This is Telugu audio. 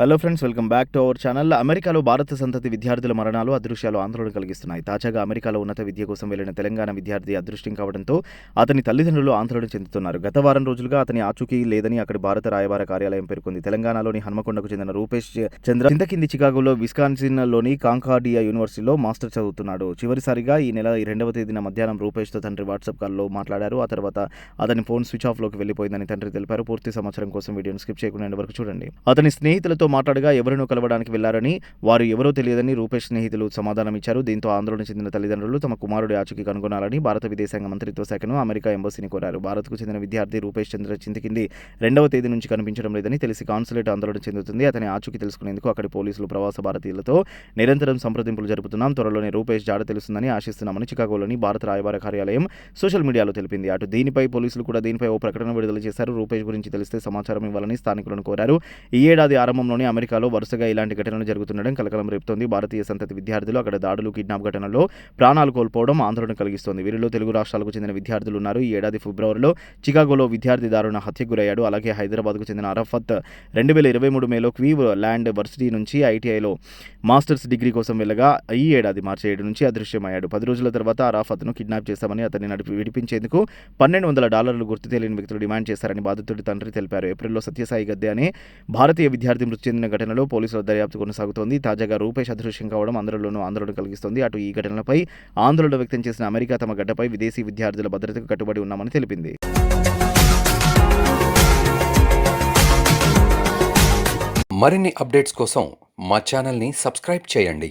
Hello friends welcome back to our channel అమెరికాలో భారత సంతతి విద్యార్థుల మరణాలు అదృశ్యాలు ఆందోళన కలిగిస్తున్నాయి. తాజాగా అమెరికాలో ఉన్నత విద్య కోసం వెళ్ళిన తెలంగాణ విద్యార్థి అదృష్టం కావడంతో అతని తల్లిదండ్రులు ఆందోళన చెందుతున్నారు. గత వారం రోజులుగా అతని ఆచూకీ లేదని అక్కడి భారత రాయబార కార్యాలయం పేర్కొంది. తెలంగాణలోని హన్మకొండకు చెందిన రూపేష్ చంద్ర చింతకింది చికాగోలో విస్కాన్సిన్లోని కాంకార్డియా యూనివర్సిటీలో మాస్టర్ చదువుతున్నాడు. చివరిసారిగా ఈ నెల రెండవ తేదీన మధ్యాహ్నం రూపేష్తో తండ్రి వాట్సాప్ కాల్లో మాట్లాడారు. ఆ తర్వాత అతని ఫోన్ స్విచ్ ఆఫ్లోకి వెళ్ళిపోయిందని తండ్రి తెలిపారు. పూర్తి సమాచారం కోసం వీడియోను స్కిప్ చేయకుండా వరకు చూడండి. అతని స్నేహితులతో మాట్లాడగా ఎవరినో కలవడానికి వెళ్ళారని వారు ఎవరో తెలియదని రూపేష్ స్నేహితులు సమాధానం ఇచ్చారు. దీంతో ఆందోళన చెందిన తల్లిదండ్రులు తమ కుమారుడి ఆచూకీ కనుగొనాలని భారత విదేశాంగ మంత్రిత్వ శాఖను అమెరికా ఎంబసీని కోరారు. భారత్కు చెందిన విద్యార్థి రూపేష్ చంద్ర చింతకింది. రెండవ తేదీ నుంచి కనిపించడం లేదని తెలిసి కాన్సులేట్ ఆందోళన చెందుతుంది. అతని ఆచూకీ తెలుసుకునేందుకు అక్కడి పోలీసులు ప్రవాస భారతీయులతో నిరంతరం సంప్రదింపులు జరుపుతున్నాం. త్వరలోనే రూపేష్ జాడ తెలుస్తుందని ఆశిస్తున్నామని చికాగోలోని భారత రాయబార కార్యాలయం సోషల్ మీడియాలో తెలిపింది. అటు దీనిపై పోలీసులు కూడా దీనిపై ఓ ప్రకటన విడుదల చేశారు. రూపేష్ గురించి తెలిస్తే సమాచారం ఇవ్వాలని స్థానికులను కోరారు. ఈ ఏడాది ఆరంభంలో ఆరంభంలోనే అమెరికాలో వరుసగా ఇలాంటి ఘటనలు జరుగుతుండడం కలకలం రేపుతోంది. భారతీయ సంతతి విద్యార్థులు అక్కడ దాడులు కిడ్నాప్ ఘటనలో ప్రాణాలు కోల్పోవడం ఆందోళన కలిగిస్తోంది. వీరిలో తెలుగు రాష్ట్రాలకు చెందిన విద్యార్థులు ఉన్నారు. ఈ ఏడాది ఫిబ్రవరిలో చికాగోలో విద్యార్థి దారుణ హత్యకు గురయ్యాడు. అలాగే హైదరాబాద్కు చెందిన అరఫత్ రెండు వేల ఇరవై మూడు మేలో క్వీవ్ ల్యాండ్ వర్సిటీ నుంచి ఐటీఐలో మాస్టర్స్ డిగ్రీ కోసం వెళ్ళగా ఈ ఏడాది మార్చి ఏడు నుంచి అదృశ్యమయ్యాడు. పది రోజుల తర్వాత అరాఫత్ను కిడ్నాప్ చేశామని అతన్ని నడిపి విడిపించేందుకు పన్నెండు వందల డాలర్లు గుర్తు తెలియని వ్యక్తులు డిమాండ్ చేశారని బాధితుడి తండ్రి తెలిపారు. ఏప్రిల్లో సత్యసాయి గద్దె అనే భారతీయ విద్యార్థి మృతి చెందిన ఘటనలో పోలీసుల దర్యాప్తు కొనసాగుతోంది. తాజాగా రూపేష్ అదృశ్యం కావడం అందరిలోనూ ఆందోళన కలిగిస్తోంది. అటు ఈ ఘటనలపై ఆందోళన వ్యక్తం చేసిన అమెరికా తమ గడ్డపై విదేశీ విద్యార్థుల భద్రతకు కట్టుబడి ఉన్నామని తెలిపింది. మరిన్ని అప్డేట్స్ కోసం మా ఛానల్ని సబ్స్క్రైబ్ చేయండి.